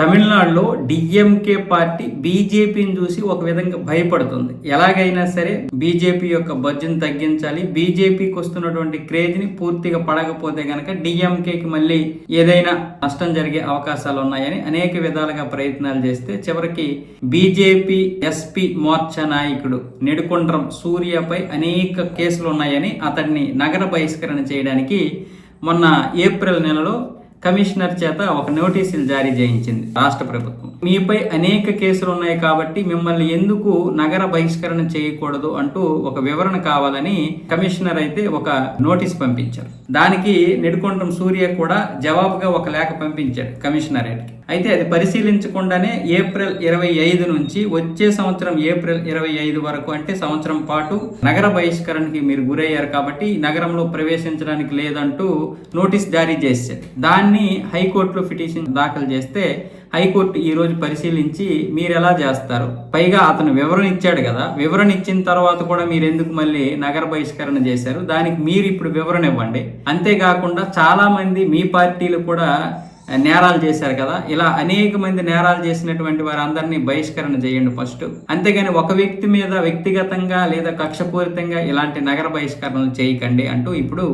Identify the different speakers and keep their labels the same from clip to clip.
Speaker 1: తమిళనాడులో DMK party బీజేపీని చూసి ఒక విధంగా భయపడుతుంది. ఎలాగైనా సరే బీజేపీ యొక్క బడ్జెట్ తగ్గించాలి. బీజేపీకి వస్తున్నటువంటి క్రేజ్ని పూర్తిగా పడకపోతే కనుక డిఎంకేకి మళ్ళీ ఏదైనా నష్టం జరిగే అవకాశాలు ఉన్నాయని అనేక విధాలుగా ప్రయత్నాలు చేస్తే చివరికి బీజేపీ ఎస్పీ మోర్చా నాయకుడు నెడుకొండ్రం సూర్యపై అనేక కేసులు ఉన్నాయని అతన్ని నగర బహిష్కరణ చేయడానికి మొన్న ఏప్రిల్ నెలలో కమిషనర్ చేత ఒక నోటీసులు జారీ చేయించింది రాష్ట్ర ప్రభుత్వం. మీపై అనేక కేసులు ఉన్నాయి కాబట్టి మిమ్మల్ని ఎందుకు నగర బహిష్కరణ చేయకూడదు అంటూ ఒక వివరణ కావాలని కమిషనర్ అయితే ఒక నోటీస్ పంపించారు. దానికి నెడుకొండం సూర్య కూడా జవాబుగా ఒక లేఖ పంపించాడు కమిషనరేట్కి. అయితే అది పరిశీలించకుండానే ఏప్రిల్ ఇరవై ఐదు నుంచి వచ్చే సంవత్సరం ఏప్రిల్ ఇరవై ఐదు వరకు అంటే సంవత్సరం పాటు నగర బహిష్కరణకి మీరు గురయ్యారు కాబట్టి నగరంలో ప్రవేశించడానికి లేదంటూ నోటీస్ జారీ చేశారు. దాన్ని హైకోర్టులో పిటిషన్ దాఖలు చేస్తే హైకోర్టు ఈ రోజు పరిశీలించి మీరు ఎలా చేస్తారు? పైగా అతను వివరణ ఇచ్చాడు కదా వివరణ ఇచ్చిన తర్వాత కూడా మీరు ఎందుకు మళ్ళీ నగర బహిష్కరణ చేశారు? దానికి మీరు ఇప్పుడు వివరణ ఇవ్వండి. అంతేకాకుండా చాలా మంది మీ పార్టీలు కూడా నేరాలు చేశారు కదా. ఇలా అనేక మంది నేరాలు చేసినటువంటి వారందరినీ బహిష్కరణ చేయండి ఫస్ట్. అంతేగాని ఒక వ్యక్తి మీద వ్యక్తిగతంగా లేదా కక్షపూరితంగా ఇలాంటి నగర బహిష్కరణలు చేయకండి అంటూ ఇప్పుడు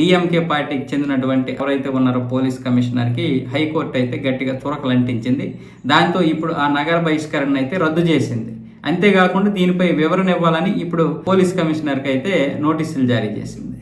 Speaker 1: డిఎంకే పార్టీకి చెందినటువంటి ఎవరైతే ఉన్నారో పోలీస్ కమిషనర్కి హైకోర్టు అయితే గట్టిగా తురకలంటించింది దాంతో ఇప్పుడు ఆ నగర బహిష్కరణ అయితే రద్దు చేసింది. అంతేకాకుండా దీనిపై వివరణ ఇవ్వాలని ఇప్పుడు పోలీస్ కమిషనర్కి అయితే నోటీసులు జారీ చేసింది.